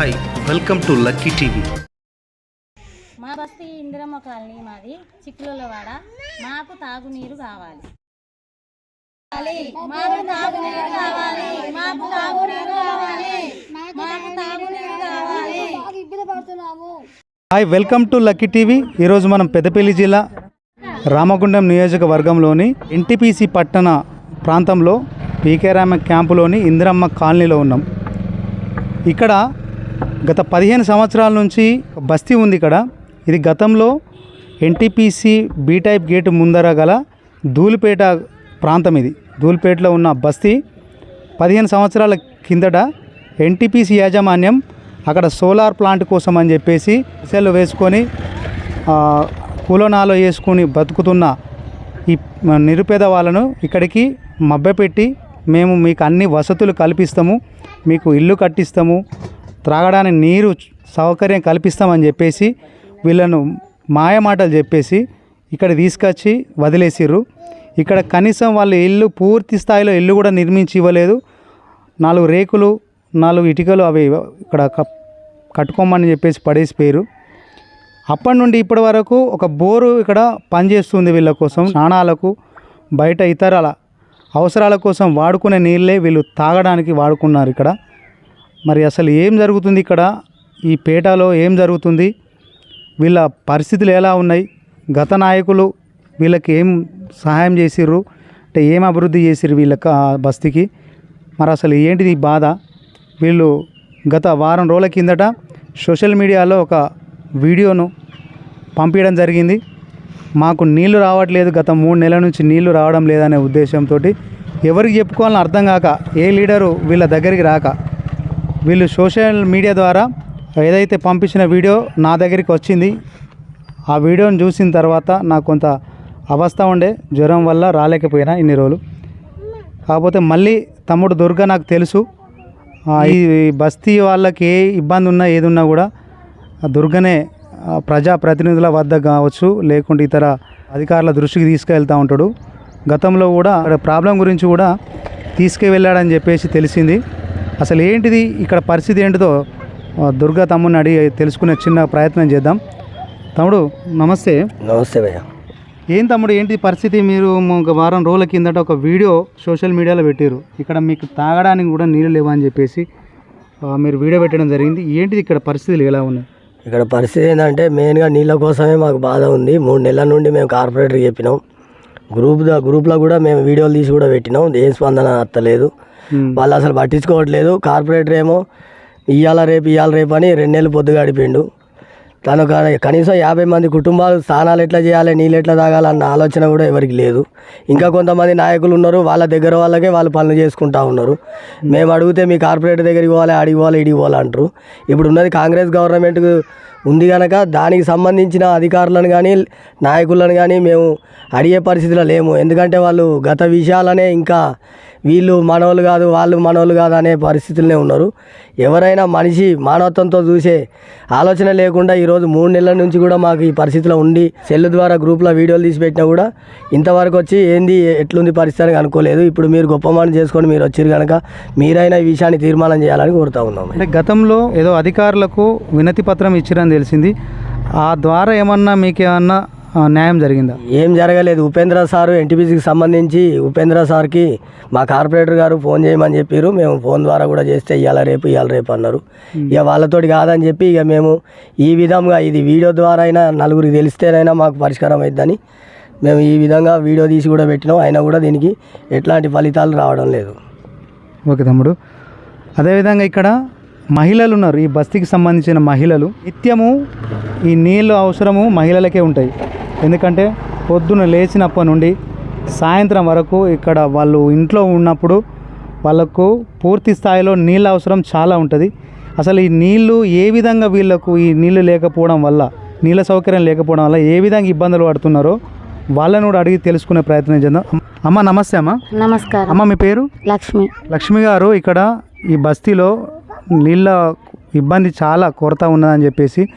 Hi welcome to lucky TV. మా బస్తీ Indiramma colony మాది చిక్కులవాడ మాకు తాగునీరు కావాలి. మాకు తాగునీరు కావాలి. మాకు తాగునీరు కావాలి. మాకు తాగునీరు కావాలి. Hi welcome to lucky TV. ఈరోజు మనం పెద్దపల్లి జిల్లా రామగుండం నియోజకవర్గంలోని ఎన్టీపీసీ పట్టణ ప్రాంతంలో పీకే రామ క్యాంపులోని ఇందిరమ్మ కాలనీలో ఉన్నాం. ఇక్కడ గత పదిహేను సంవత్సరాల నుంచి బస్తీ ఉంది ఇక్కడ. ఇది గతంలో ఎన్టీపీసీ బీ టైప్ గేటు ముందర గల ధూలిపేట ప్రాంతం ఇది. ధూలిపేటలో ఉన్న బస్తీ పదిహేను సంవత్సరాల కిందట ఎన్టీపీసీ యాజమాన్యం అక్కడ సోలార్ ప్లాంట్ కోసం అని చెప్పేసి సెల్ వేసుకొని కూలోనాలో వేసుకొని బతుకుతున్న ఈ నిరుపేద వాళ్ళను ఇక్కడికి మభ్యపెట్టి మేము మీకు అన్ని వసతులు కల్పిస్తాము మీకు ఇల్లు కట్టిస్తాము త్రాగడానికి నీరు సౌకర్యం కల్పిస్తామని చెప్పేసి వీళ్ళను మాయమాటలు చెప్పేసి ఇక్కడ తీసుకొచ్చి వదిలేసిర్రు. ఇక్కడ కనీసం వాళ్ళ ఇల్లు పూర్తి స్థాయిలో ఇల్లు కూడా నిర్మించి ఇవ్వలేదు. నాలుగు రేకులు నాలుగు ఇటుకలు అవి ఇక్కడ కప్- కట్టుకోమని చెప్పేసి పడేసిపోయారు అప్పటి నుండి ఇప్పటి వరకు ఒక బోరు ఇక్కడ పనిచేస్తుంది వీళ్ళ కోసం. స్నానాలకు బయట ఇతరాల అవసరాల కోసం వాడుకునే నీళ్ళే వీళ్ళు తాగడానికి వాడుకున్నారు ఇక్కడ. మరి అసలు ఏం జరుగుతుంది ఇక్కడ? ఈ పేటలో ఏం జరుగుతుంది? వీళ్ళ పరిస్థితులు ఎలా ఉన్నాయి? గత నాయకులు వీళ్ళకి ఏం సహాయం చేసిర్రు? అంటే ఏం అభివృద్ధి చేసిర్రు వీళ్ళకి బస్తీకి? మరి అసలు ఏంటిది బాధ? వీళ్ళు గత వారం రోజుల కిందట సోషల్ మీడియాలో ఒక వీడియోను పంపించడం జరిగింది. మాకు నీళ్ళు రావట్లేదు గత మూడు నెలల నుంచి నీళ్ళు రావడం లేదనే ఉద్దేశంతో ఎవరికి చెప్పుకోవాలని అర్థం కాక ఏ లీడరు వీళ్ళ దగ్గరికి రాక వీళ్ళు సోషల్ మీడియా ద్వారా ఏదైతే పంపించిన వీడియో నా దగ్గరికి వచ్చింది ఆ వీడియోని చూసిన తర్వాత నాకు కొంత అవస్థ ఉండే జ్వరం వల్ల రాలేకపోయినా ఇన్ని రోజులు. కాకపోతే మళ్ళీ తమ్ముడు దుర్గా నాకు తెలుసు. ఈ బస్తీ వాళ్ళకి ఏ ఇబ్బంది ఉన్నా ఏది ఉన్నా కూడా దుర్గనే ప్రజాప్రతినిధుల వద్ద కావచ్చు లేకుంటే ఇతర అధికారుల దృష్టికి తీసుకెళ్తూ ఉంటాడు. గతంలో కూడా అక్కడ ప్రాబ్లం గురించి కూడా తీసుకువెళ్ళాడని చెప్పేసి తెలిసింది. అసలు ఏంటిది? ఇక్కడ పరిస్థితి ఏంటిదో దుర్గా తమ్ముని అడిగి తెలుసుకునే చిన్న ప్రయత్నం చేద్దాం. తమ్ముడు నమస్తే. నమస్తే భయ్య. ఏం తమ్ముడు ఏంటి పరిస్థితి? మీరు ఒక వారం రోజుల కిందట ఒక వీడియో సోషల్ మీడియాలో పెట్టారు ఇక్కడ మీకు తాగడానికి కూడా నీళ్ళు లేవని చెప్పేసి మీరు వీడియో పెట్టడం జరిగింది. ఏంటిది ఇక్కడ పరిస్థితులు ఎలా ఉన్నాయి? ఇక్కడ పరిస్థితి ఏంటంటే మెయిన్గా నీళ్ళ కోసమే మాకు బాధ ఉంది. మూడు నెలల నుండి మేము కార్పొరేటర్కి చెప్పినాం. గ్రూప్ గ్రూప్లో కూడా మేము వీడియోలు తీసి కూడా పెట్టినాం. ఏం స్పందన అత్తలేదు. వాళ్ళు అసలు పట్టించుకోవట్లేదు. కార్పొరేటర్ ఏమో ఇవాళ రేపు ఇవాళ రేపు అని రెండు నెలలు పొద్దు గడిపిండు. తను కనీసం యాభై మంది కుటుంబాలు స్నానాలు ఎట్లా చేయాలి నీళ్ళు ఎట్లా తాగాలన్న ఆలోచన కూడా ఎవరికి లేదు. ఇంకా కొంతమంది నాయకులు ఉన్నారు వాళ్ళ దగ్గర వాళ్ళకే వాళ్ళు పనులు చేసుకుంటా ఉన్నారు. మేము అడిగితే మీ కార్పొరేటర్ దగ్గరికి పోవాలి అడిగి పోవాలి ఇడిగి పోవాలి అంటారు. ఇప్పుడు ఉన్నది కాంగ్రెస్ గవర్నమెంట్ ఉంది కనుక దానికి సంబంధించిన అధికారులను కానీ నాయకులను కానీ మేము అడిగే పరిస్థితిలో లేము. ఎందుకంటే వాళ్ళు గత విషయాలనే ఇంకా వీళ్ళు మనోళ్ళు కాదు వాళ్ళు మనోళ్ళు కాదు అనే పరిస్థితులనే ఉన్నారు. ఎవరైనా మనిషి మానవత్వంతో చూసే ఆలోచన లేకుండా ఈరోజు మూడు నెలల నుంచి కూడా మాకు ఈ పరిస్థితిలో ఉండి సెల్ ద్వారా గ్రూప్లో వీడియోలు తీసి పెట్టినా కూడా ఇంతవరకు వచ్చి ఏంది ఎట్లుంది పరిస్థితి అనుకోలేదు. ఇప్పుడు మీరు గొప్ప మాట చేసుకొని మీరు వచ్చారు కనుక మీరైనా ఈ విషయాన్ని తీర్మానం చేయాలని కోరుతా ఉన్నాం అంటే గతంలో ఏదో అధికారులకు వినతి పత్రం ఇచ్చారని తెలిసింది. ఆ ద్వారా ఏమన్నా మీకు ఏమన్నా న్యాయం జరిగిందా? ఏం జరగలేదు. ఉపేంద్ర సారు ఎన్టీపీసీకి సంబంధించి ఉపేంద్ర సార్కి మా కార్పొరేటర్ గారు ఫోన్ చేయమని చెప్పారు మేము ఫోన్ ద్వారా కూడా చేస్తే ఇవాళ రేపు ఇవాళ రేపు అన్నారు. ఇక వాళ్ళతోటి కాదని చెప్పి ఇక మేము ఈ విధంగా ఇది వీడియో ద్వారా అయినా నలుగురికి తెలిస్తేనైనా మాకు పరిష్కారం అవుతుందని మేము ఈ విధంగా వీడియో తీసి కూడా పెట్టినాం. అయినా కూడా దీనికి ఎట్లాంటి ఫలితాలు రావడం లేదు. ఓకే తమ్ముడు. అదేవిధంగా ఇక్కడ మహిళలు ఉన్నారు. ఈ బస్తీకి సంబంధించిన మహిళలు. నిత్యము ఈ నీళ్ళు అవసరము మహిళలకే ఉంటాయి. ఎందుకంటే పొద్దున లేచినప్పటి నుండి సాయంత్రం వరకు ఇక్కడ వాళ్ళు ఇంట్లో ఉన్నప్పుడు వాళ్ళకు పూర్తి స్థాయిలో నీళ్ళ అవసరం చాలా ఉంటుంది. అసలు ఈ నీళ్ళు ఏ విధంగా వీళ్ళకు ఈ నీళ్ళు లేకపోవడం వల్ల నీళ్ళ సౌకర్యం లేకపోవడం వల్ల ఏ విధంగా ఇబ్బందులు పడుతున్నారో వాళ్ళని కూడా అడిగి తెలుసుకునే ప్రయత్నం చేద్దాం. అమ్మ నమస్తే అమ్మ. నమస్కారం. అమ్మ మీ పేరు? లక్ష్మి. లక్ష్మి గారు ఇక్కడ ఈ బస్తీలో నీళ్ళ ఇబ్బంది చాలా కొరత ఉన్నదని చెప్పేసి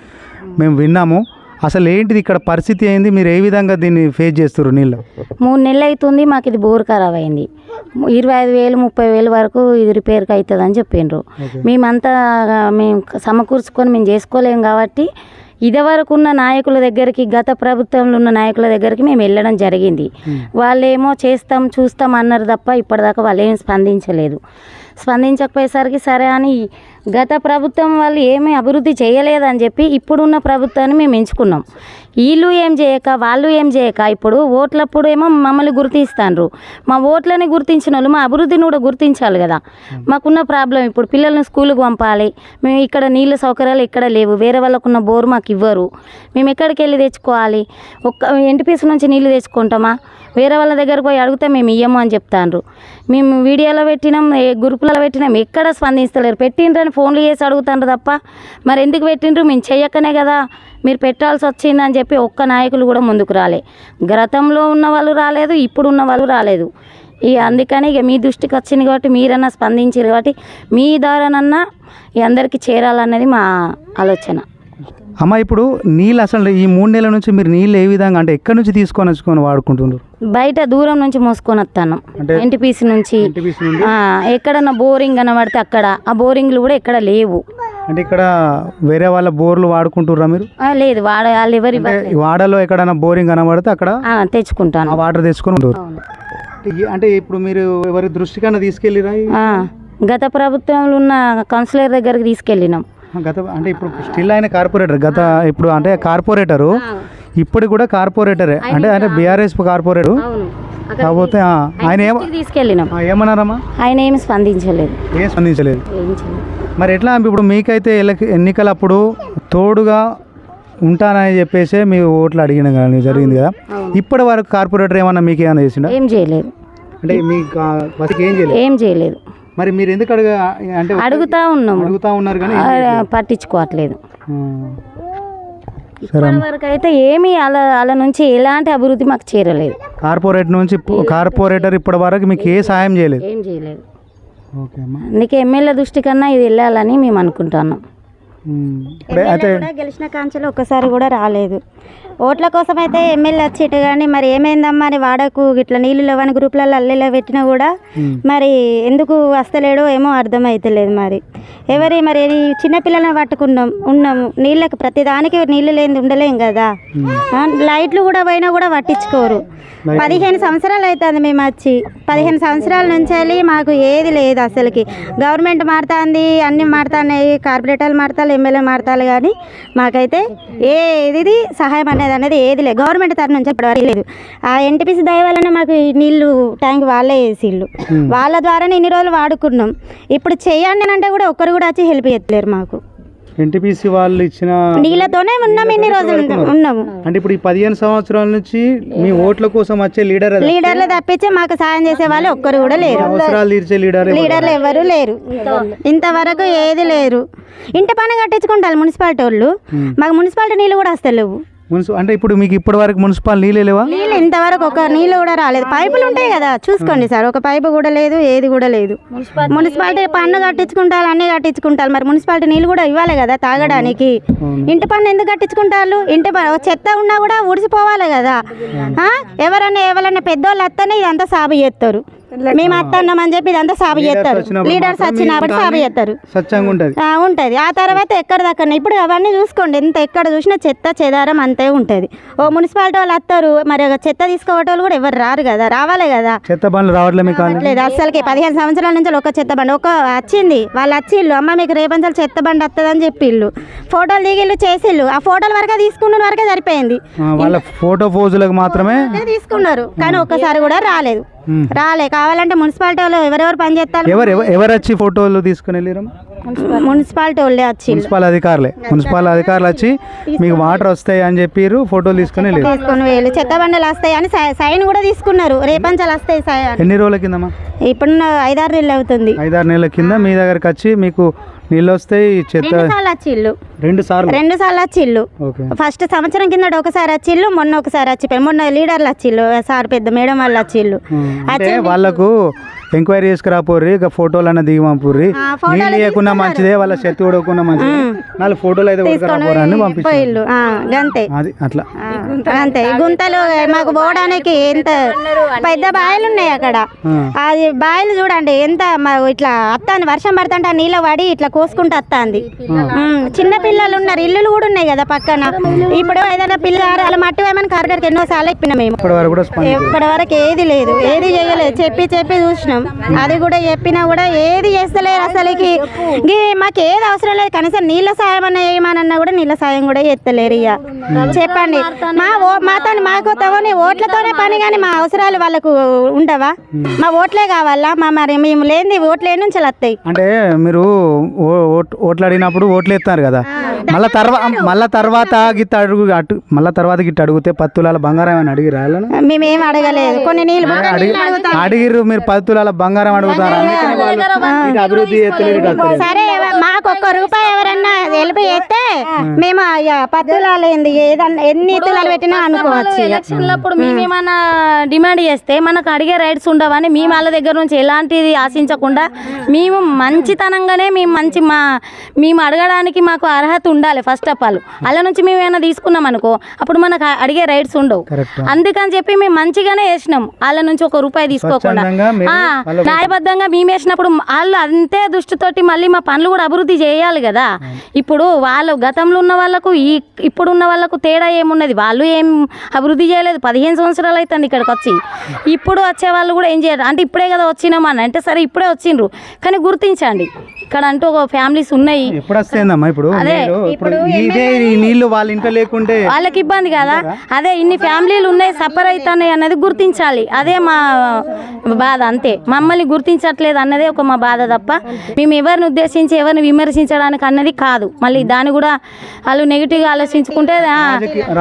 మేము విన్నాము. అసలు ఏంటిది ఇక్కడ పరిస్థితి ఏంది? మీరు ఏ విధంగా దీన్ని ఫేస్ చేస్తారు నీళ్ళు? మూడు నెలలు అవుతుంది మాకు ఇది బోర్ ఖరాబ్ అయింది. ఇరవై ఐదు వేలు ముప్పై వేలు వరకు ఇది రిపేర్కి అవుతుంది అని చెప్పిండ్రు. మేమంతా మేము సమకూర్చుకొని మేము చేసుకోలేం కాబట్టి ఇదివరకు ఉన్న నాయకుల దగ్గరికి గత ప్రభుత్వంలో ఉన్న నాయకుల దగ్గరికి మేము వెళ్ళడం జరిగింది. వాళ్ళేమో చేస్తాం చూస్తాం అన్నారు తప్ప ఇప్పటిదాకా వాళ్ళు ఏం స్పందించలేదు. స్పందించకపోయేసరికి సరే అని గత ప్రభుత్వం వాళ్ళు ఏమీ అభివృద్ధి చేయలేదని చెప్పి ఇప్పుడున్న ప్రభుత్వాన్ని మేము ఎంచుకున్నాం. వీళ్ళు ఏం చేయక వాళ్ళు ఏం చేయక ఇప్పుడు ఓట్లప్పుడు ఏమో మమ్మల్ని గుర్తిస్తాండ్రు. మా ఓట్లని గుర్తించిన వాళ్ళు మా అభివృద్ధిని కూడా గుర్తించాలి కదా. మాకున్న ప్రాబ్లం ఇప్పుడు పిల్లల్ని స్కూల్కి పంపాలి. మేము ఇక్కడ నీళ్ళ సౌకర్యాలు ఇక్కడ లేవు. వేరే వాళ్ళకున్న బోరు మాకు ఇవ్వరు. మేము ఎక్కడికి వెళ్ళి తెచ్చుకోవాలి? ఒక్క ఎన్టీపీసీ నుంచి నీళ్ళు తెచ్చుకుంటామా? వేరే వాళ్ళ దగ్గరకు పోయి అడిగితే మేము ఇయ్యము అని చెప్తాండ్రు. మేము వీడియోలో పెట్టినాం గ్రూపులలో పెట్టినాం ఎక్కడ స్పందిస్తలేరు. పెట్టిండ్రని ఫోన్లు చేసి అడుగుతాండ్రు తప్ప మరి ఎందుకు పెట్టిండ్రు? మేము చెయ్యకనే కదా. మీరు పెట్టాల్సి వచ్చిందని చెప్పి ఒక్క నాయకులు కూడా ముందుకు రాలే. గతంలో ఉన్న వాళ్ళు రాలేదు ఇప్పుడు ఉన్న వాళ్ళు రాలేదు. ఇక అందుకని ఇక మీ దృష్టికి వచ్చింది కాబట్టి మీరన్నా స్పందించారు కాబట్టి మీ ద్వారానన్నా ఈ అందరికీ చేరాలన్నది మా ఆలోచన. అమ్మ ఇప్పుడు నీళ్ళు అసలు ఈ మూడు నెలల నుంచి మీరు నీళ్ళు ఏ విధంగా అంటే ఎక్కడి నుంచి తీసుకొని వచ్చుకొని వాడుకుంటున్నారు? బయట దూరం నుంచి మోసుకొని వస్తాను. ఎన్టీపీసీ నుంచి. ఎక్కడన్నా బోరింగ్ కనబడితే అక్కడ. ఆ బోరింగ్లు కూడా ఎక్కడ లేవు. అంటే ఇక్కడ వేరే వాళ్ళ బోర్లు వాడుకుంటుర్రా మీరు? లేదు వాడ వాళ్ళు ఎవరి వాడలో ఎక్కడైనా బోరింగ్ కనబడితే అక్కడ తెచ్చుకుంటాను. వాటర్ తెచ్చుకొని అంటే ఇప్పుడు మీరు ఎవరి దృష్టికన్నా తీసుకెళ్ళిరా గత ప్రభుత్వంలో ఉన్న కౌన్సిలర్ దగ్గరికి తీసుకెళ్ళినాం. గత అంటే ఇప్పుడు స్టిల్ ఆయన కార్పొరేటర్. గత ఇప్పుడు అంటే కార్పొరేటరు. ఇప్పుడు కూడా కార్పొరేటరే. అంటే అంటే బీఆర్ఎస్ కార్పొరేటర్. కాకపోతే ఆయన ఏమన్నారమ్మా? ఆయన ఏమి స్పందించలేదు. ఏం స్పందించలేదు. మరి ఎట్లా ఇప్పుడు మీకైతే ఎన్నికలప్పుడు తోడుగా ఉంటానని చెప్పేసి మీ ఓట్లు అడిగిన కానీ జరిగింది కదా. ఇప్పటి వరకు కార్పొరేటర్ ఏమన్నా మీకు ఏమైనా చేసిండా? ఏం చేయలేదు. అంటే బతికి ఏం చేయలేదు? ఏం చేయలేదు. మరి మీరు ఎందుకు అడగ అంటే అడుగుతా ఉన్నాము. అడుగుతా ఉన్నారు కానీ పట్టించుకోవట్లేదు. వరకు అయితే ఏమీ అలా అలా నుంచి ఎలాంటి అభివృద్ధి మాకు చేరలేదు. కార్పొరేట్ నుంచి కార్పొరేటర్ ఇప్పటి వరకు మీకు ఏ సాయం చేయలేదు? ఏం చేయలేదు. అందుకే ఎమ్మెల్యే దృష్టి కన్నా ఇది వెళ్ళాలని మేము అనుకుంటున్నాం. అయితే కూడా గెలిచిన కాంచెలు ఒక్కసారి కూడా రాలేదు. ఓట్ల కోసం అయితే ఎమ్మెల్యే వచ్చేటు కానీ మరి ఏమైందమ్మా అని వాడకు ఇట్లా నీళ్ళు లేవని గ్రూపులలో అల్లెలా పెట్టినా కూడా మరి ఎందుకు వస్తలేడో ఏమో అర్థం అవుతలేదు మరి. ఎవరి మరి ఈ చిన్నపిల్లలను పట్టుకున్నాం ఉన్నాము నీళ్ళకి ప్రతిదానికి నీళ్ళు లేని ఉండలేం కదా. లైట్లు కూడా పోయినా కూడా పట్టించుకోరు. పదిహేను సంవత్సరాలు అవుతుంది మేము వచ్చి పదిహేను సంవత్సరాల నుంచి వెళ్ళి మాకు ఏది లేదు అసలుకి. గవర్నమెంట్ మారుతుంది అన్ని మారుతున్నాయి కార్పొరేటర్లు మారుతారు ఎమ్మెల్యే మారుతారు కానీ మాకైతే ఏది సహాయం అనేది అనేది ఏది లేదు. గవర్నమెంట్ తరఫు నుంచి ఇప్పటివరకు లేదు. ఆ ఎన్టీపీసీ దయ వల్లనే మాకు ఈ నీళ్ళు ట్యాంక్ వాళ్ళే వేసిళ్ళు. వాళ్ళ ద్వారానే ఇన్ని రోజులు వాడుకున్నాం. ఇప్పుడు చేయండి అంటే కూడా ఒక్కరు కూడా వచ్చి హెల్ప్ చేయట్లేరు మాకు. ఎన్టీపీసీ వాళ్ళు ఇచ్చిన నీళ్ళతోనే ఉన్నాం ఇన్ని రోజులు ఉన్నాము. అంటే ఇప్పుడు ఈ పదిహేను సంవత్సరాల నుంచి మీ ఓట్ల కోసం వచ్చే లీడర్. లీడర్లు తప్పించి మాకు సాయం చేసే వాళ్ళు ఒక్కరు కూడా లేరు. అవసరాలు తీర్చే లీడర్ లీడర్లు ఎవరు లేరు. ఇంతవరకు ఏది లేరు. ఇంటి పని కట్టించుకుంటారు మున్సిపాలిటీ వాళ్ళు. మాకు మున్సిపాలిటీ నీళ్ళు కూడా వస్తలేవు. మున్సి- అంటే ఇప్పుడు మీకు ఇప్పటి వరకు మున్సిపల్ నీళ్ళే లేవా? నీళ్ళు ఇంతవరకు ఒక నీళ్ళు కూడా రాలేదు. పైపులు ఉంటాయి కదా చూసుకోండి సార్. ఒక పైపు కూడా లేదు ఏది కూడా లేదు. మున్సిపాలిటీ పన్ను కట్టించుకుంటారు అన్ని కట్టించుకుంటారు. మరి మున్సిపాలిటీ నీళ్ళు కూడా ఇవ్వాలి కదా తాగడానికి. ఇంటి పన్ను ఎందుకు కట్టించుకుంటారు? ఇంటి ప- చెత్త ఉన్నా కూడా ఊడిసిపోవాలి కదా. ఆ? ఎవరన్నా ఎవరన్నా పెద్దోళ్ళు వస్తేనే ఇదంతా సాగు చేస్తారు. మేము అత్తన్నాం అని చెప్పి ఇదంతా సాగు చేస్తారు. లీడర్స్ వచ్చినప్పుడు సాగు చేస్తారు. ఉంటుంది. ఆ, తర్వాత ఎక్కడ దక్కన ఇప్పుడు అవన్నీ చూసుకోండి. ఎంత ఎక్కడ చూసినా చెత్త చెదారం అంతే ఉంటది. ఓ మున్సిపాలిటీ వాళ్ళు వస్తారు. మరి ఒక చెత్త తీసుకోవటోళ్ళు కూడా ఎవరు రారు కదా. రావాలి కదా. చెత్త బండ్లు రావట్లే మీకు కానీ లేదు అసలుకి పదిహేను సంవత్సరాల నుంచి ఒక చెత్త బండి. ఒక వచ్చింది. వాళ్ళు వచ్చిళ్ళు. అమ్మ మీకు రేపంచాలి చెత్త బండి వస్తుందని చెప్పిళ్ళు. ఫోటోలు దిగిళ్ళు చేసిళ్ళు. ఆ ఫోటోల వరకే తీసుకున్న వరకే సరిపోయింది. వాళ్ళ ఫోటో పోజులకు మాత్రమే తీసుకున్నారు. కానీ ఒక్కసారి కూడా రాలేదు. రాలే కావాలంటే మున్సిపాలిటీ వాళ్ళు ఎవరెవరు పని చేస్తారు? ఎవరు ఎవ- ఎవరు వచ్చి ఫోటోలు తీసుకుని వెళ్ళారు మున్సిపాలిటీ వాళ్ళే వచ్చిళ్ళు మున్సిపల్ అధికారులే. మున్సిపల్ అధికారులు వచ్చి మీకు వాటర్ వస్తాయి అని చెప్పారు ఫోటోలు తీసుకుని వెళ్ళారు తీసుకొని చెత్త బండలు వస్తాయి అని సైన్ కూడా తీసుకున్నారు. రేపంచాలు వస్తాయి. ఎన్ని రోజుల కిందమ్మా? ఇప్పుడు ఐదారు నెలలు అవుతుంది. ఐదారు నెలల కింద మీ దగ్గరకు వచ్చి మీకు నీళ్ళు వస్తాయి చెత్త రెండు సార్లు రెండు సార్లు? రెండు సార్లు ఓకే. ఫస్ట్ సంవత్సరం కింద ఒకసారి వచ్చిళ్ళు మొన్న ఒకసారి వచ్చిపోయారు మొన్న లీడర్లు వచ్చిళ్ళు సార్ పెద్ద మేడం వాళ్ళు వచ్చిళ్ళు అంటే వాళ్ళకు ఎంక్వైరీ చేసుకురాపోర్రి ఇక ఫోటోలు అన్న దిగి పంపుర్రి. నీళ్ళు లేకున్నా మంచిదే వాళ్ళ చెత్త కూడకున్నా మంచిదే. నాలుగు ఫోటోలు అయితే కొడుకురాపోరా అని పంపించారు. పోయిల్లు ఆ, గంతే. అది అట్లా. అంతే. గుంతలు మాకు పోవడానికి ఎంత పెద్ద బాయిలు ఉన్నాయి అక్కడ. అది బాయిలు చూడండి ఎంత ఇట్లా అత్తాంది వర్షం పడుతుంటే ఆ నీళ్ళ పడి ఇట్లా కోసుకుంటూ వస్తాంది చిన్న పిల్లలు ఉన్నారు ఇల్లులు కూడా ఉన్నాయి కదా పక్కన. ఇప్పుడు ఏదైనా పిల్లలు అలా మట్టి వేయమని కార్పొరేటర్కి ఎన్నో సార్లు చెప్పినాం మేము. ఇప్పటి వరకు ఏది లేదు ఏది చేయలేదు. చెప్పి చెప్పి చూసినాం. అది కూడా చెప్పినా కూడా ఏది చేస్తలేరు అసలుకి. గీ మాకు ఏది అవసరం లేదు కనీసం నీళ్ళ సాయం అన్న చేయమనన్నా కూడా నీళ్ళ సాయం కూడా చేస్తలేరు ఇక చెప్పండి. మా ఓ మాతో మాకు ఓట్లతోనే పని కానీ మా అవసరాలు వాళ్ళకు ఉండవా? మా ఓట్లే కావాలా? మా మరి మేము లేనిది ఓట్లు ఏ నుంచి వస్తాయి అంటే మీరు ఓ- ఓట్- ఓట్లు అడిగినప్పుడు ఓట్లు ఎత్తారు కదా. మళ్ళా తర్వాత మళ్ళా తర్వాత గిట్ట అడుగు అటు మళ్ళా తర్వాత గిట్ట అడిగితే పది తులాల బంగారం అని అడిగి రాయాలను మేమేం అడగలేదు. కొన్ని నీళ్ళు అడిగి అడిగిర్రు మీరు పది తులాల బంగారం అడుగుతారు? అభివృద్ధి. సరే మాకు ఒక్క రూపాయి ఎవరన్నా హెల్ప్ చేస్తే మేము పత్తులాలు ఏంది ఏదన్నా ఎన్ని తులాలు పెట్టినా అనుకోవచ్చు. ఎలక్షన్లప్పుడు మేమేమన్నా డిమాండ్ చేస్తే మనకు అడిగే రైట్స్ ఉండవని మేము వాళ్ళ దగ్గర నుంచి ఎలాంటిది ఆశించకుండా మేము మంచితనంగానే మేము మంచి మా మేము అడగడానికి మాకు అర్హత ఉండాలి ఫస్ట్ ఆఫ్ ఆల్. వాళ్ళ నుంచి మేము ఏమైనా తీసుకున్నాం అనుకో అప్పుడు మనకు అడిగే రైట్స్ ఉండవు. కరెక్ట్. అందుకని చెప్పి మేము మంచిగానే వేసినాం. వాళ్ళ నుంచి ఒక రూపాయి తీసుకోకుండా. న్యాయబద్ధంగా మేము వేసినప్పుడు వాళ్ళు అంతే దృష్టితోటి మళ్ళీ మా పనులు కూడా అభివృద్ధి చేయాలి కదా. ఇప్పుడు వాళ్ళు గతంలో ఉన్న వాళ్ళకు ఈ ఇప్పుడు ఉన్న వాళ్ళకు తేడా ఏమున్నది? వాళ్ళు ఏం అభివృద్ధి చేయలేదు. పదిహేను సంవత్సరాలు అవుతుంది ఇక్కడికి వచ్చి. ఇప్పుడు వచ్చే వాళ్ళు కూడా ఏం చేయరు. అంటే ఇప్పుడే కదా వచ్చినామని అంటే సరే ఇప్పుడే వచ్చిండ్రు. కానీ గుర్తించండి. ఇక్కడ అంటూ ఒక ఫ్యామిలీస్ ఉన్నాయి. ఎప్పుడు వస్తుందమ్మా ఇప్పుడు? అదే, నీళ్ళు ఇప్పుడు వాళ్ళ ఇంట్లో లేకుంటే వాళ్ళకి ఇబ్బంది కదా. అదే ఇన్ని ఫ్యామిలీలు ఉన్నాయి సఫర్ అవుతున్నాయి అనేది గుర్తించాలి. అదే మా బాధ అంతే. మమ్మల్ని గుర్తించట్లేదు అన్నదే ఒక మా బాధ తప్ప. మేము ఎవరిని ఉద్దేశించి ఎవరిని విమర్శించడానికి అన్నది కాదు. మళ్ళీ దాన్ని కూడా వాళ్ళు నెగిటివ్గా ఆలోచించుకుంటే రాజకీయ-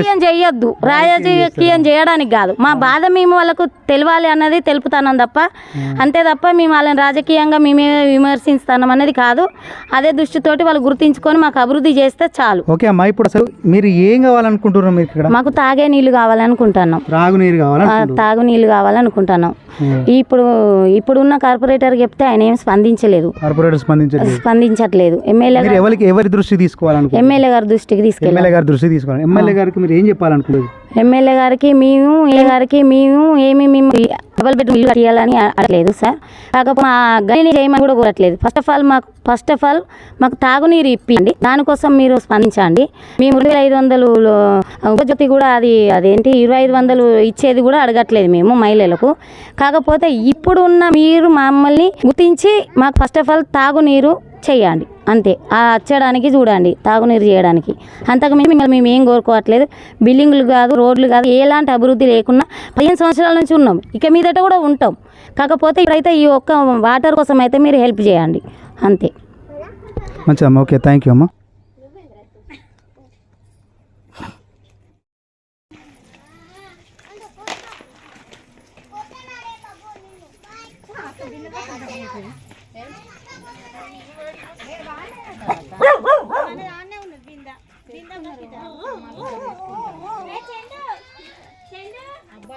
రాజకీయం చేయొద్దు. రాజకీయం చేయడానికి కాదు. మా బాధ మేము వాళ్ళకు తెలియాలి అన్నది తెలుపుతానం తప్ప అంతే తప్ప మేము వాళ్ళని రాజకీయంగా మేమే విమర్శిస్తాం అనేది కాదు. అదే దృష్టితోటి వాళ్ళు గుర్తించుకొని మాకు అభివృద్ధి చేస్తే చాలు. ఓకే అమ్మా ఇప్పుడు అసలు మీరు ఏం కావాలనుకుంటున్నారు మీరు ఇక్కడ మాకు తాగే నీళ్ళు కావాలనుకుంటున్నాం. తాగునీళ్ళు కావాలనుకుంటున్నాం. ఇప్పుడు ఇప్పుడున్న కార్పొరేటర్ చెప్తే ఆయన ఏం స్పందించలేదు. కార్పొరేటర్ స్పందించలేదు స్పందించట్లేదు. ఎమ్మెల్యే ఎవరికి ఎవరి దృష్టి తీసుకోవాలనుకుంటున్నారు? ఎమ్మెల్యే గారి దృష్టికి తీసుకెళ్ళాం ఎమ్మెల్యే గారి దృష్టి తీసుకోవాలి. ఎమ్మెల్యే గారికి మీరు ఏం చెప్పాలనుకుంటున్నారు? ఎమ్మెల్యే గారికి మేము ఏ గారికి మేము ఏమి మేము డబల్ బెడ్రూమ్ ఇల్లు కట్టియాలని అడగలేదు సార్. కాకపోతే మా గనిని చేయమని కూడా కోరట్లేదు. ఫస్ట్ ఆఫ్ ఆల్ మాకు ఫస్ట్ ఆఫ్ ఆల్ మాకు తాగునీరు ఇప్పిండి దానికోసం మీరు స్పందించండి. మేము రెండు వేల ఐదు వందలు ఉపజ్యోతి కూడా అది అదేంటి ఇరవై ఐదు వందలు ఇచ్చేది కూడా అడగట్లేదు మేము మహిళలకు. కాకపోతే ఇప్పుడు ఉన్న మీరు మమ్మల్ని గుర్తించి మాకు ఫస్ట్ ఆఫ్ ఆల్ తాగునీరు చేయండి. అంతే. ఆ అచ్చడానికి చూడండి తాగునీరు చేయడానికి. అంతకు మించి మిమ్మల్ని మేము ఏం కోరుకోవట్లేదు. బిల్డింగులు కాదు రోడ్లు కాదు ఎలాంటి అభివృద్ధి లేకుండా పదిహేను సంవత్సరాల నుంచి ఉన్నాం. ఇక మీదట కూడా ఉంటాం. కాకపోతే ఇప్పుడైతే ఈ ఒక్క వాటర్ కోసం అయితే మీరు హెల్ప్ చేయండి. అంతే. మంచిదమ్మా ఓకే. థ్యాంక్ యూ అమ్మా.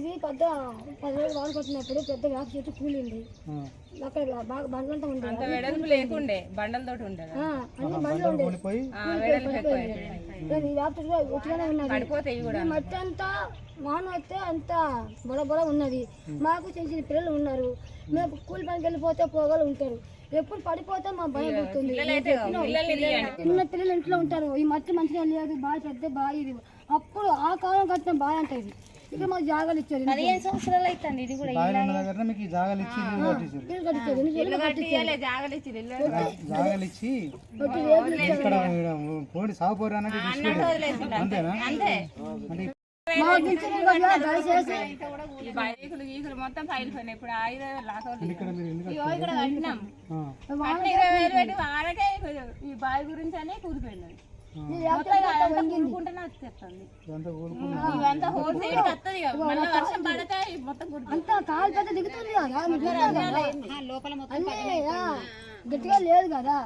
ఇది పెద్ద పది రోజులు వాడుకుంటున్నప్పుడు పెద్ద వ్యాప్ చేతి కూలింది. అక్కడ బాగా బండ్లంతా ఉంది అంత వెడల్పు లేకుండే బండలతోటి ఉండదు అన్ని బండ్లు ఉండే. ఈ వ్యాప్ కూడా ఉట్టిగానే ఉన్నది. మట్టి అంతా వాన వస్తే అంత బొడ బొడ ఉన్నది. మాకు చిన్న చిన్న పిల్లలు ఉన్నారు. మేము కూలి పనికి వెళ్ళిపోతే పోగలు ఉంటారు. ఎప్పుడు పడిపోతే మా భయం పుడుతుంది. చిన్న పిల్లలు ఇంట్లో ఉంటారు. ఈ మట్టి మంచిగా లేదు బాగా పెద్ద బాగా ఇది. అప్పుడు ఆ కాలం కట్టిన బాగా అంటది ఇక మాకు జాగాలు ఇచ్చారు పదిహేను సంవత్సరాలు అవుతుంది ఇది కూడా బాయిలు ఉన్న దగ్గర మీకు ఈ జాగాలు ఇచ్చి ఇల్లు కట్టించారు. ఇల్లు కట్టించారు ఇల్లు ఇల్లు కట్టించారు. జాగలు ఇచ్చి ఇల్లు జాగాలు ఇచ్చి ఇక్కడ పోండి సాగు పోరా అన్నట్టు తీసుకెళ్ళారు. అంతేనా? గీకులు మొత్తం ఇప్పుడు ఐదు ఇక్కడ కట్టినాం. ఈ బావి గురించి అనే కూలిపోయినది గట్టిగా లేదు కదా.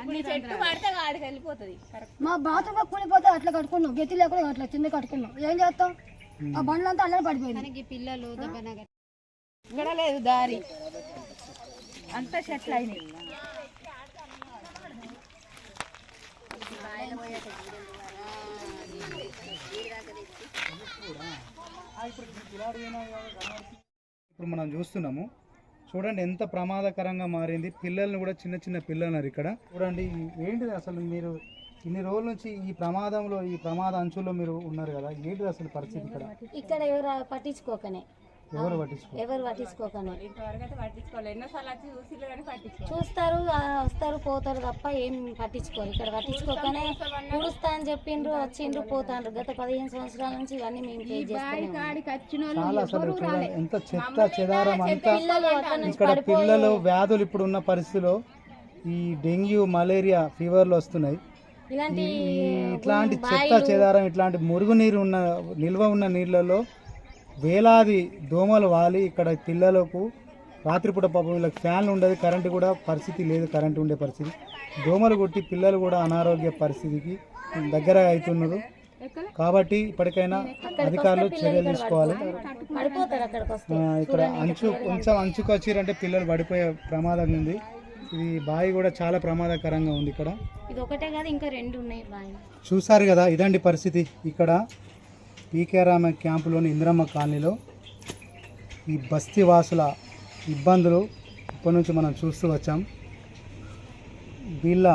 ఇప్పుడు ఈ చెట్టు పడితే వాడికి వెళ్ళిపోతుంది. కరెక్ట్ మా బాత్రూమ్ కూలిపోతే అట్లా కట్టుకున్నాం. గతి లేకుండా అట్లా కింద కట్టుకున్నాం. ఏం చేస్తాం? ఆ బండ్లంతా అల్లనే పడిపోయింది. పిల్లలు ఇక్కడ లేదు దారి. అంతా చెట్లు అయినాయి ఇప్పుడు మనం చూస్తున్నాము. చూడండి ఎంత ప్రమాదకరంగా మారింది. పిల్లల్ని కూడా చిన్న చిన్న పిల్లలు ఉన్నారు ఇక్కడ. చూడండి ఏంటిది అసలు మీరు ఇన్ని రోజుల నుంచి ఈ ప్రమాదంలో ఈ ప్రమాద అంచుల్లో మీరు ఉన్నారు కదా. ఏంటిది అసలు పరిస్థితి ఇక్కడ? ఇక్కడ ఎవరు పట్టించుకోకనే. ఎవరు పట్టించుకో ఎవరు పట్టించుకోకనే ఇంతవరకు అయితే పట్టించుకోవాలి ఎన్నోసార్లు వచ్చి చూసిళ్ళు కానీ పట్టించుకోవాలి చూస్తారు వస్తారు పోతారు తప్ప ఏం పట్టించుకోరు. ఇక్కడ పట్టించుకోకనే కుడుస్తా అని చెప్పిండ్రు వచ్చిండ్రు పోతాండ్రు. గత పదిహేను సంవత్సరాల నుంచి ఇవన్నీ మేము ఫేస్ చూడండి ఎంత చెత్త చెదారం అంతా ఇక్కడ పిల్లలు వ్యాధులు ఇప్పుడు ఉన్న పరిస్థితిలో ఈ డెంగ్యూ మలేరియా ఫీవర్లు వస్తున్నాయి. ఇలాంటి ఇట్లాంటి చెత్త చెదారం ఇట్లాంటి మురుగునీరు ఉన్న నిల్వ ఉన్న నీళ్ళలో వేలాది దోమలు వాలి ఇక్కడ పిల్లలకు. రాత్రిపూట పాపం వీళ్ళకి ఫ్యాన్లు ఉండదు కరెంటు కూడా పరిస్థితి లేదు కరెంటు ఉండే పరిస్థితి. దోమలు కొట్టి పిల్లలు కూడా అనారోగ్య పరిస్థితికి దగ్గర అవుతున్నారు. కాబట్టి ఇప్పటికైనా అధికారులు చర్యలు తీసుకోవాలి. ఇక్కడ అంచు కొంచెం అంచుకు వచ్చిరంటే పిల్లలు పడిపోయే ప్రమాదం ఉంది. ఇది బావి కూడా చాలా ప్రమాదకరంగా ఉంది ఇక్కడ. ఇది ఒకటే కాదు ఇంకా రెండు ఉన్నాయి చూసారు కదా ఇదండి పరిస్థితి. ఇక్కడ పీకేరామ క్యాంపులోని ఇంద్రమ్మ కాలనీలో ఈ బస్తీ వాసుల ఇబ్బందులు ఇప్పటి నుంచి మనం చూస్తూ వచ్చాం. వీళ్ళ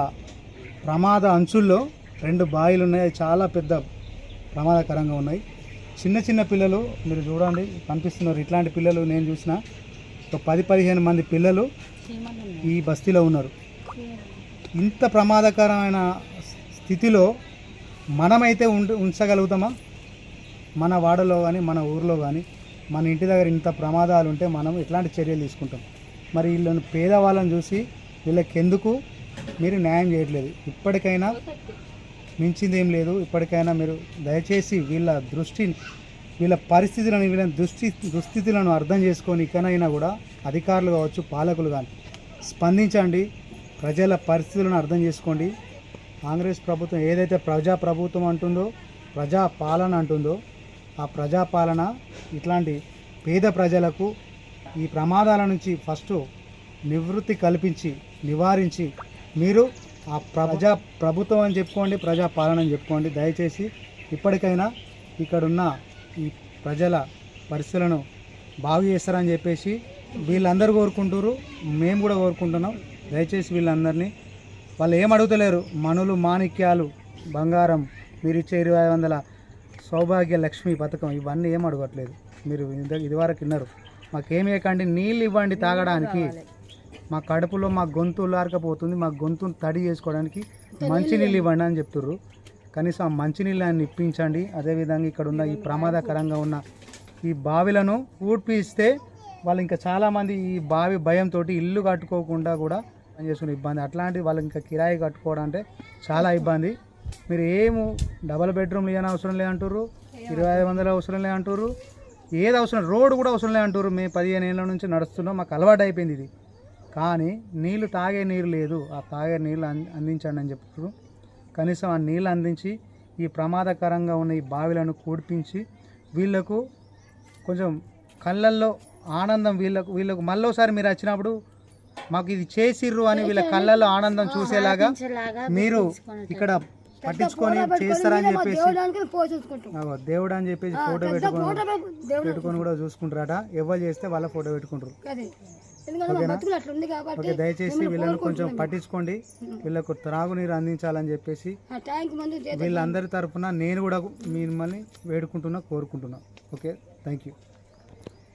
ప్రమాద అంచుల్లో రెండు బావిలు ఉన్నాయి. అవి చాలా పెద్ద ప్రమాదకరంగా ఉన్నాయి. చిన్న చిన్న పిల్లలు మీరు చూడండి కనిపిస్తున్నారు. ఇట్లాంటి పిల్లలు నేను చూసిన ఒక పది పదిహేను మంది పిల్లలు ఈ బస్తీలో ఉన్నారు. ఇంత ప్రమాదకరమైన స్థితిలో మనమైతే ఉంచగలుగుతామా? మన వాడలో కానీ మన ఊర్లో కానీ మన ఇంటి దగ్గర ఇంత ప్రమాదాలు ఉంటే మనం ఎట్లాంటి చర్యలు తీసుకుంటాం? మరి వీళ్ళని పేదవాళ్ళని చూసి వీళ్ళకి ఎందుకు మీరు న్యాయం చేయట్లేదు? ఇప్పటికైనా మించింది ఏం లేదు. ఇప్పటికైనా మీరు దయచేసి వీళ్ళ దృష్టి వీళ్ళ పరిస్థితులను వీళ్ళ దృష్టి దుస్థితులను అర్థం చేసుకొని ఇకనైనా కూడా అధికారులు కావచ్చు పాలకులు కానీ స్పందించండి. ప్రజల పరిస్థితులను అర్థం చేసుకోండి. కాంగ్రెస్ ప్రభుత్వం ఏదైతే ప్రజా ప్రభుత్వం అంటుందో ప్రజా పాలన అంటుందో ఆ ప్రజాపాలన ఇట్లాంటి పేద ప్రజలకు ఈ ప్రమాదాల నుంచి ఫస్ట్ నివృత్తి కల్పించి నివారించి మీరు ఆ ప్రజా ప్రభుత్వం అని చెప్పుకోండి ప్రజా పాలన అని చెప్పుకోండి. దయచేసి ఇప్పటికైనా ఇక్కడున్న ఈ ప్రజల పరిస్థితులను బాగు చేస్తారని చెప్పేసి వీళ్ళందరూ కోరుకుంటారు మేము కూడా కోరుకుంటున్నాం. దయచేసి వీళ్ళందరినీ వాళ్ళు ఏం అడుగుతలేరు. మనులు మాణిక్యాలు బంగారం మీరు ఇచ్చే ఇరవై వందల సౌభాగ్య లక్ష్మి పథకం. ఇవన్నీ ఏం అడగట్లేదు. మీరు ఇది- ఇదివరకు విన్నారు. మాకేమి ఇవ్వకండి నీళ్ళు ఇవ్వండి తాగడానికి. మా కడుపులో మా గొంతు లారకపోతుంది. మా గొంతును తడి చేసుకోవడానికి మంచినీళ్ళు ఇవ్వండి అని చెప్తుర్రు. కనీసం ఆ ఆయన ఇప్పించండి. అదేవిధంగా ఇక్కడ ఉన్న ఈ ప్రమాదకరంగా ఉన్న ఈ బావిలను ఊడ్పిస్తే వాళ్ళు ఇంకా చాలామంది ఈ బావి భయంతో ఇల్లు కట్టుకోకుండా కూడా పనిచేసుకునే ఇబ్బంది. అట్లాంటి వాళ్ళు ఇంకా కిరాయి కట్టుకోవడం అంటే చాలా ఇబ్బంది. మీరు ఏము డబల్ బెడ్రూమ్లు ఏమైనా అవసరం లేదంటారు ఇరవై ఐదు వందలు అవసరం లేదంటారు ఏది అవసరం రోడ్డు కూడా అవసరం లేదంటారు మేము పదిహేను ఏళ్ళ నుంచి నడుస్తున్నాం మాకు అలవాటు అయిపోయింది ఇది. కానీ నీళ్ళు తాగే నీరు లేదు ఆ తాగే నీళ్ళు అంది- అందించండి అని చెప్తారు కనీసం ఆ నీళ్ళు అందించి ఈ ప్రమాదకరంగా ఉన్న ఈ బావిలను కూడిపించి వీళ్ళకు కొంచెం కళ్ళల్లో ఆనందం వీళ్ళకు వీళ్ళకు మళ్ళోసారి మీరు వచ్చినప్పుడు మాకు ఇది చేసిర్రు అని వీళ్ళ కళ్ళల్లో ఆనందం చూసేలాగా మీరు ఇక్కడ పట్టించుకొని చేస్తారని చెప్పేసి దేవుడు అని చెప్పేసి ఫోటో పెట్టుకొని పెట్టుకొని కూడా చూసుకుంటారట. ఎవరు చేస్తే వాళ్ళ ఫోటో పెట్టుకుంటారు. ఓకే దయచేసి వీళ్ళని కొంచెం పట్టించుకోండి. వీళ్ళకు త్రాగునీరు అందించాలని చెప్పేసి వీళ్ళందరి తరఫున నేను కూడా మిమ్మల్ని వేడుకుంటున్నా కోరుకుంటున్నా. Okay thank you